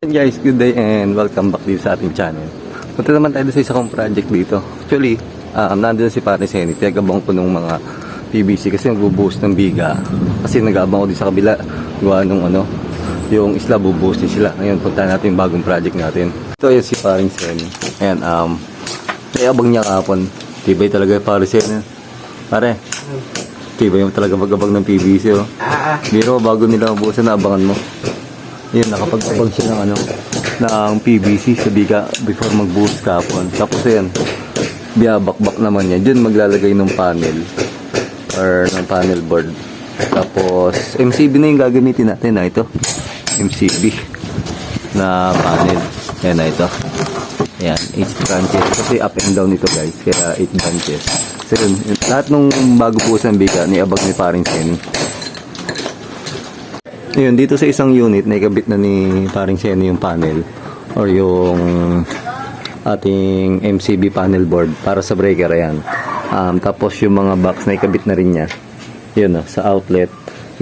Hey guys, good day and welcome back dito sa ating channel. Punta naman tayo sa isa kong project dito. Actually, um, nandun si Pare Senny, tinagabang ko ng mga PVC kasi nagbubuhos ng biga. Kasi nag-aabang ko din sa kabila, gawa nung ano, yung isla bubuhos din sila. Ngayon, punta natin yung bagong project natin. Ito yung si Pare Senny. Ayan, um, naiabang niya kapon. Tibay talaga yung Pare Senny. Pare, tibay mo talaga mag-abang ng PVC oh. Biro, bago nila mabuhusan na abangan mo. Yun, nakapag-abang siya ng ano, ng PVC sa biga before mag-boost kapon. Tapos ayan, biyabakbak naman yan. Diyan maglalagay ng panel or ng panel board. Tapos, MCB na yung gagamitin natin na ito. MCB na panel. Ayan na ito. Ayan, 8 branches. Kasi up and down ito guys. Kaya 8 branches. So yun, lahat nung bago po sa biga, niabag ni paring Senny. Yun, dito sa isang unit, naikabit na ni paring Senny yung panel or yung ating MCB panel board para sa breaker, ayan. Um, tapos yung mga box na ikabit na rin niya. Yun, oh, sa outlet.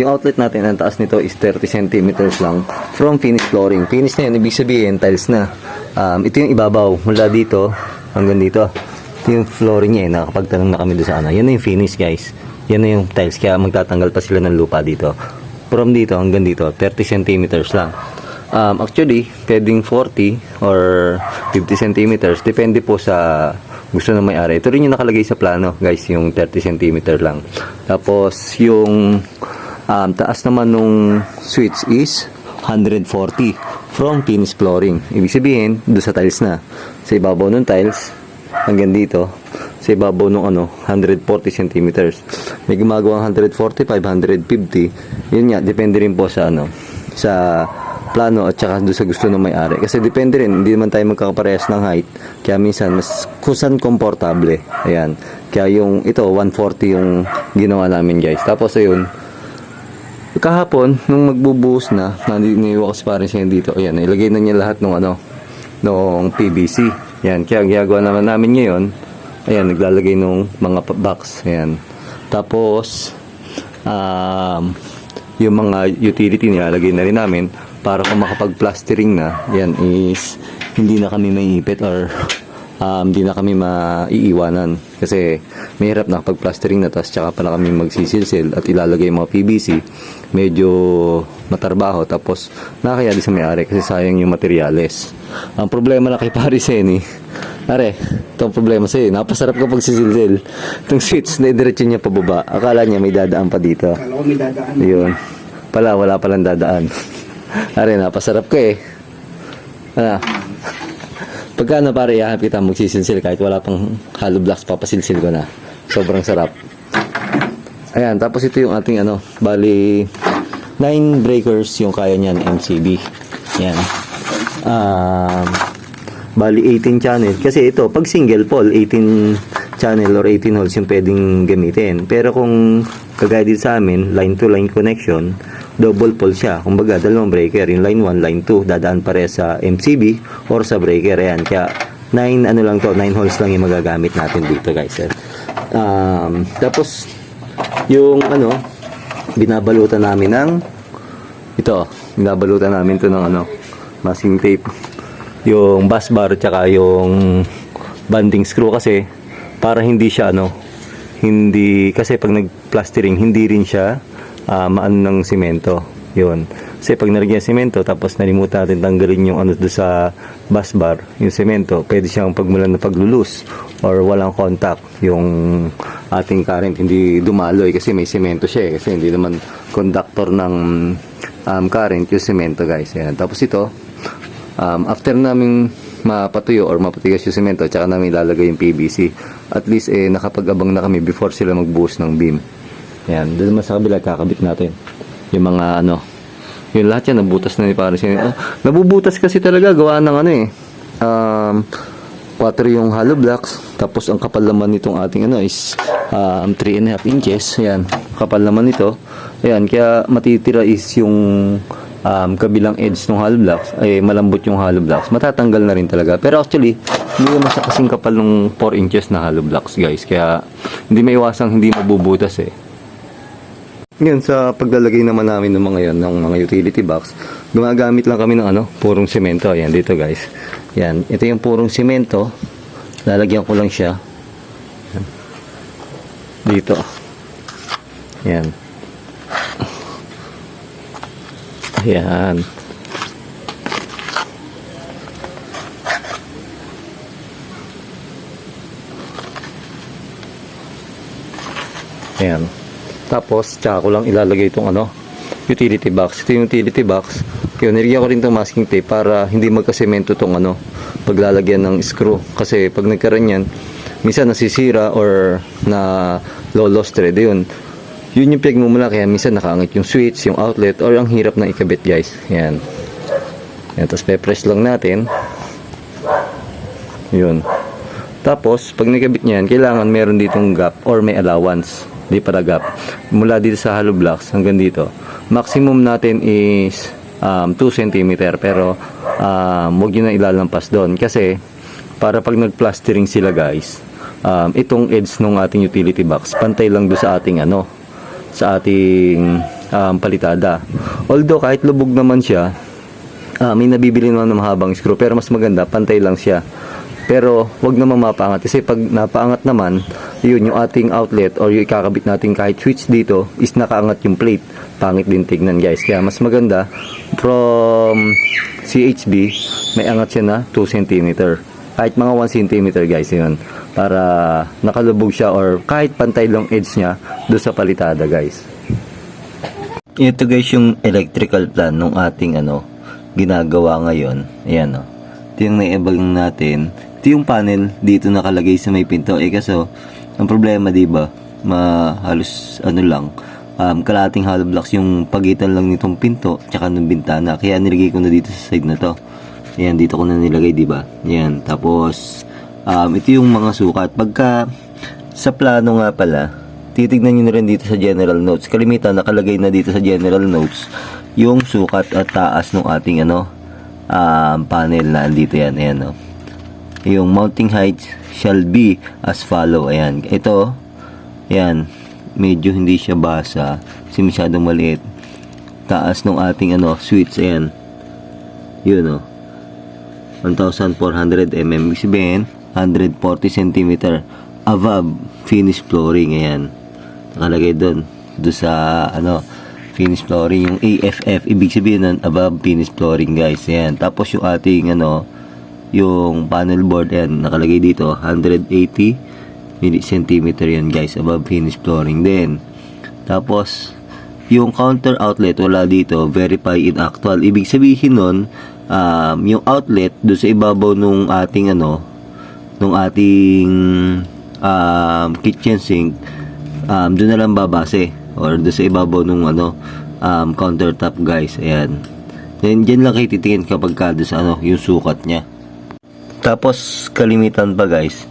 Yung outlet natin, ang taas nito is 30 cm lang from finished flooring. Finish na yan, ibig sabihin, tiles na. Um, ito yung ibabaw, mula dito hanggang dito. Ito yung flooring niya, eh. nakapagtanong na kami doon sa ano. Yan na yung finish, guys. Yan na yung tiles, kaya magtatanggal pa sila ng lupa dito. From dito hanggang dito, 30 cm lang. Um, actually, pwedeng 40 or 50 cm. Depende po sa gusto ng may-ari. Ito rin yung nakalagay sa plano, guys, yung 30 cm lang. Tapos, yung um, taas naman nung switch is 140 from finished flooring. Ibig sabihin, doon sa tiles na. Sa ibabaw ng tiles, hanggang dito, sa ibabaw nung ano, 140 cm. May gumagawang 140, 550. Yun nga, depende rin po sa ano, sa plano at saka doon sa gusto ng may-ari. Kasi depende rin, hindi naman tayo magkakaparehas ng height. Kaya minsan, mas kusan komportable. Ayan. Kaya yung, ito, 140 yung ginawa namin guys. Tapos ayun, kahapon, nung magbubuhos na, naniniwa ko si parin siya dito. Ayan, ilagay na niya lahat ng ano, ng PVC. Ayan, kaya ang ginagawa naman namin ngayon, ayan, naglalagay ng mga box. Ayan. Tapos, um, yung mga utility nilalagay na rin namin para kung makapag-plastering na, yan is hindi na kami maiipit or um, hindi na kami maiiwanan. Kasi mahirap na kapag plastering na tapos tsaka pala kami magsisilsil at ilalagay mga PVC. Medyo matarbaho tapos nakakaya din sa may-ari kasi sayang yung materyales. Ang problema na kay Paris Senny, Are, itong problema sa'yo, napasarap kapag sisilsil. Itong switch na idiretso niya pababa. Akala niya may dadaan pa dito. Kala ko may dadaan. Yun. Pala, wala palang dadaan. Are, napasarap ka eh. Ano? Pagka na pare, ihahap kita magsisilsil kahit wala pang hollow blocks, papasilsil ko na. Sobrang sarap. Ayan, tapos ito yung ating ano, bali 9 breakers yung kaya niyan MCB. Yan. Um, bali 18 channel. Kasi ito, pag single pole, 18 channel or 18 holes yung pwedeng gamitin. Pero kung kagaya dito sa amin, line to line connection, double pole siya. Kumbaga, dalawang breaker. Yung line 1, line 2, dadaan pare sa MCB or sa breaker. Ayan, kaya 9 ano lang to, 9 holes lang yung magagamit natin dito guys. Eh. Um, tapos, yung ano, binabalutan namin ng ito, binabalutan namin to ng ano, masking tape. Yung bus bar tsaka yung banding screw kasi para hindi siya ano, hindi kasi pag nag-plastering hindi rin siya uh, maano ng simento. Yun. Kasi pag nalagyan simento tapos nalimutan natin tanggalin yung ano sa bus bar, yung simento, pwede siyang pagmulan na paglulus or walang contact yung ating current hindi dumaloy kasi may simento siya eh. kasi hindi naman conductor ng um, current yung simento guys. Yan. Tapos ito, um, after namin mapatuyo or mapatigas yung semento tsaka namin ilalagay yung PVC at least eh nakapag-abang na kami before sila magbuhos ng beam. Yan doon naman sa kabila kakabit natin. Yung mga ano yung lahat yan nabutas na ni Paris. Oh, nabubutas kasi talaga gawa ng ano eh. Um, 4 yung hollow blocks tapos ang kapal naman nitong ating ano is um, 3 and a half inches. Yan kapal naman nito. Ayan kaya matitira is yung um, kabilang edge ng hollow blocks ay malambot yung hollow blocks matatanggal na rin talaga pero actually hindi naman siya kasing kapal ng 4 inches na hollow blocks guys kaya hindi may iwasang hindi mabubutas eh Ngayon, sa paglalagay naman namin ng mga yon ng mga utility box, gumagamit lang kami ng ano, purong semento. Ayan, dito guys. Yan, ito yung purong semento. Lalagyan ko lang siya. Dito. Yan. Ayan. Ayan. Tapos, tsaka ko lang ilalagay itong ano, utility box. Ito yung utility box. Yun, nilagyan ko rin itong masking tape para hindi magkasemento itong ano, paglalagyan ng screw. Kasi pag nagkaroon yan, minsan nasisira or na lolos thread. Yun, yun yung pinagmumula kaya minsan nakaangit yung switch, yung outlet, or ang hirap na ikabit guys. Yan. Yan, tapos pe-press lang natin. Yun. Tapos, pag nakabit niyan, kailangan meron ditong gap or may allowance. Di para gap. Mula dito sa hollow blocks hanggang dito. Maximum natin is um, 2 cm. Pero, um, huwag nyo na ilalampas doon. Kasi, para pag nag-plastering sila guys, um, itong edge ng ating utility box, pantay lang doon sa ating ano, sa ating um, palitada. Although, kahit lubog naman siya, Ah, may nabibili naman ng mahabang screw pero mas maganda pantay lang siya. Pero wag naman mapaangat kasi pag napaangat naman, yun yung ating outlet or yung ikakabit natin kahit switch dito is nakaangat yung plate. Pangit din tignan guys. Kaya mas maganda from CHB may angat siya na 2 cm. Kahit mga 1 cm guys yun. Para nakalubog siya or kahit pantay lang edge niya do sa palitada guys. Ito guys yung electrical plan ng ating ano ginagawa ngayon. Ayan o. Ito yung naibag natin. Ito yung panel dito nakalagay sa may pinto. Eh kaso, ang problema di ba ma halos ano lang um, kalating hollow blocks yung pagitan lang nitong pinto tsaka ng bintana. Kaya nilagay ko na dito sa side na to. Ayan, dito ko na nilagay, di ba? Ayan, tapos um, ito yung mga sukat. Pagka sa plano nga pala, titignan nyo na rin dito sa general notes. Kalimitan, nakalagay na dito sa general notes yung sukat at taas ng ating ano, um, panel na andito yan. Ayan, no? Yung mounting height shall be as follow. Ayan. Ito, ayan, medyo hindi siya basa kasi masyadong maliit. Taas ng ating ano, switch. Ayan. Yun, no? 1,400 mm. Ibig sabihin, 140 cm above finished flooring. Ayan. Nakalagay doon. Doon sa, ano, finished flooring. Yung AFF, ibig sabihin nun, above finished flooring, guys. Ayan. Tapos yung ating, ano, yung panel board, ayan, nakalagay dito, 180 milli centimeter yan, guys, above finished flooring. Then, tapos, yung counter outlet, wala dito, verify in actual. Ibig sabihin nun, um, yung outlet, doon sa ibabaw nung ating, ano, nung ating um, kitchen sink, um, doon na lang babase or doon sa ibabaw nung ano um, countertop guys. Ayan. Then dyan lang kayo titingin kapag ka sa ano yung sukat niya. Tapos kalimitan pa guys.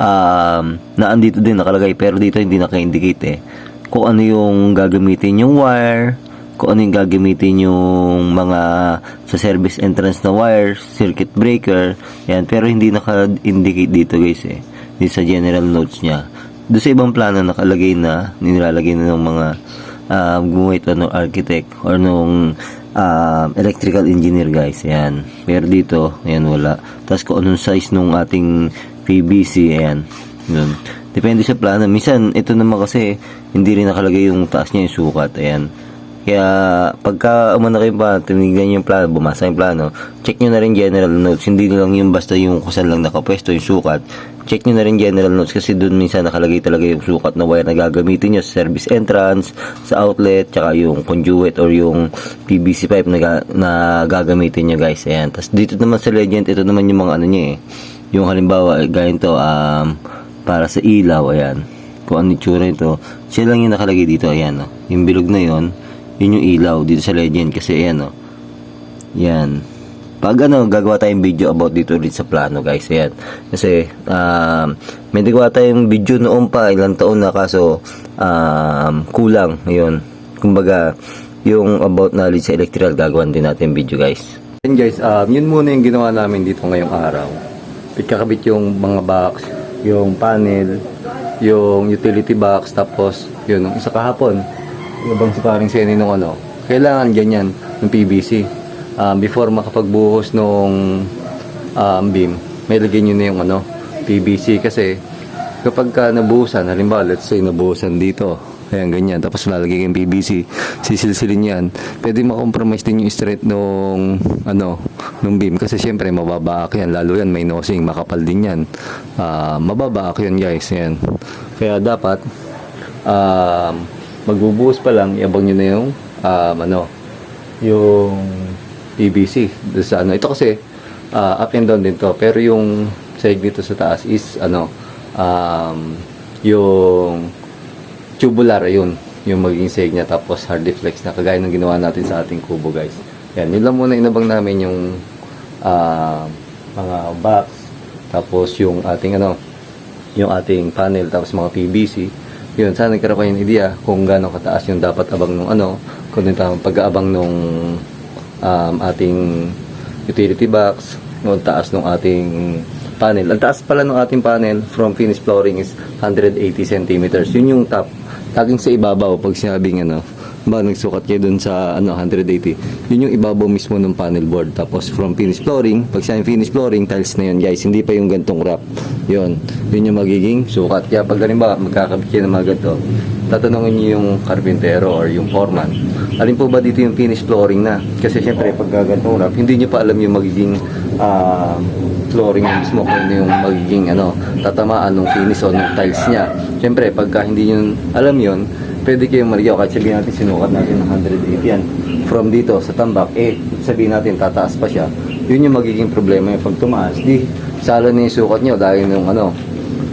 Um, na andito din nakalagay pero dito hindi naka-indicate eh. Kung ano yung gagamitin yung wire kung ano yung gagamitin yung mga sa service entrance na wire, circuit breaker, yan. Pero hindi naka-indicate dito guys eh. Dito sa general notes niya. Doon sa ibang plano nakalagay na nilalagay na ng mga um, gumawa ito ng architect or nung um, electrical engineer guys. Ayan pero dito ayan wala. Tapos kung anong size nung ating PVC ayan yun. Depende sa plano. Minsan ito naman kasi hindi rin nakalagay yung taas niya yung sukat. Ayan kaya pagka umano kayo pa, tinignan yung plano, bumasa yung plano, check nyo na rin general notes. Hindi lang yung basta yung kusan lang nakapwesto yung sukat. Check nyo na rin general notes kasi doon minsan nakalagay talaga yung sukat na wire na gagamitin nyo sa service entrance, sa outlet, tsaka yung conduit or yung PVC pipe na, na gagamitin nyo guys. Ayan. Tapos dito naman sa legend, ito naman yung mga ano niya eh. Yung halimbawa, gaya to, um, para sa ilaw, ayan. Kung ano yung tsura ito. Siya lang yung nakalagay dito, ayan. Yung bilog na yon yun yung ilaw dito sa legend kasi ayan oh. Yan. Pag ano, gagawa tayong video about dito ulit sa plano guys. Ayan. Kasi, um, may nagawa tayong video noon pa, ilang taon na kaso, um, kulang. Ayun. Kumbaga, yung about knowledge sa electrical, gagawan din natin video guys. Yan guys, um, yun muna yung ginawa namin dito ngayong araw. Ikakabit yung mga box, yung panel, yung utility box, tapos yun, isa kahapon, nabang si paring Seni nung ano, kailangan ganyan, ng PVC. Um, before makapagbuhos nung um, beam, may lagyan nyo na yung ano, PVC kasi kapag ka nabuhusan, halimbawa, let's say nabuhusan dito, ayan ganyan, tapos lalagay yung PVC, sisilsilin yan, pwede makompromise din yung strength nung, ano, nung beam, kasi syempre mababaak yan, lalo yan may nosing, makapal din yan, Ah, mababaak yan guys, yan. Kaya dapat, um, magbubuhos pa lang, iabang nyo na yung, um, ano, yung PVC sa ano. Ito kasi ah, up and down din to. Pero yung sahig dito sa taas is ano um, yung tubular ayun yung magiging sahig niya tapos hard deflex na kagaya ng ginawa natin sa ating kubo guys. Yan, yun lang muna inabang namin yung ah, mga box tapos yung ating ano yung ating panel tapos mga PVC yun sana nagkaroon kayo ng idea kung gaano kataas yung dapat abang nung ano kung yung tamang pag-aabang nung um, ating utility box nung taas nung ating panel. Ang taas pala ng ating panel from finished flooring is 180 centimeters. Yun yung top. Laging sa ibabaw pag sinabing ano ba nagsukat kayo dun sa ano 180 yun yung ibabaw mismo ng panel board. Tapos from finished flooring pag sinabing finished flooring tiles na yun guys. Hindi pa yung gantong wrap. Yun. Yun yung magiging sukat. Kaya pag ba magkakabit kayo ng mga ganito tatanungin niyo yung karpintero or yung foreman alin po ba dito yung finished flooring na? Kasi syempre pag gantong wrap hindi niyo pa alam yung magiging ah, flooring mismo kung ano yung magiging ano tatamaan ng finish o ng tiles niya. Syempre pagka hindi niyo alam yun pwede kayong maligaw kahit sabihin natin sinukat natin ng 180 yan. From dito sa tambak eh sabihin natin tataas pa siya. Yun yung magiging problema yung pag tumaas. Di salo na yung sukat nyo dahil nung ano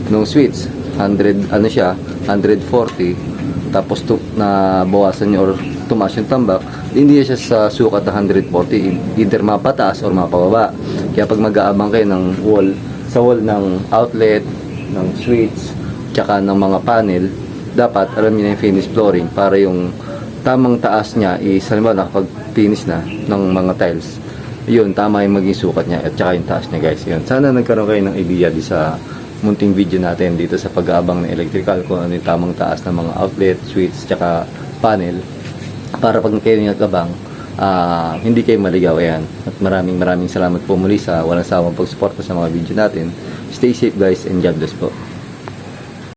nung switch 100 ano siya 140 tapos tu, na bawasan nyo or tumaas yung tambak hindi siya sa sukat na 140 either mapataas or mapababa. Kaya pag mag-aabang kayo ng wall sa wall ng outlet ng switch tsaka ng mga panel dapat alam niyo yung finish flooring para yung tamang taas niya is halimbawa nakapag-finish na ng mga tiles yun tama yung maging sukat niya at tsaka yung taas niya guys. Yun. Sana nagkaroon kayo ng idea di sa munting video natin dito sa pag-aabang ng electrical kung ano yung tamang taas ng mga outlet, switch, tsaka panel para pag kayo nagabang ah hindi kayo maligaw. Ayan. At maraming maraming salamat po muli sa walang sawang pagsuporta sa mga video natin. Stay safe guys and God bless po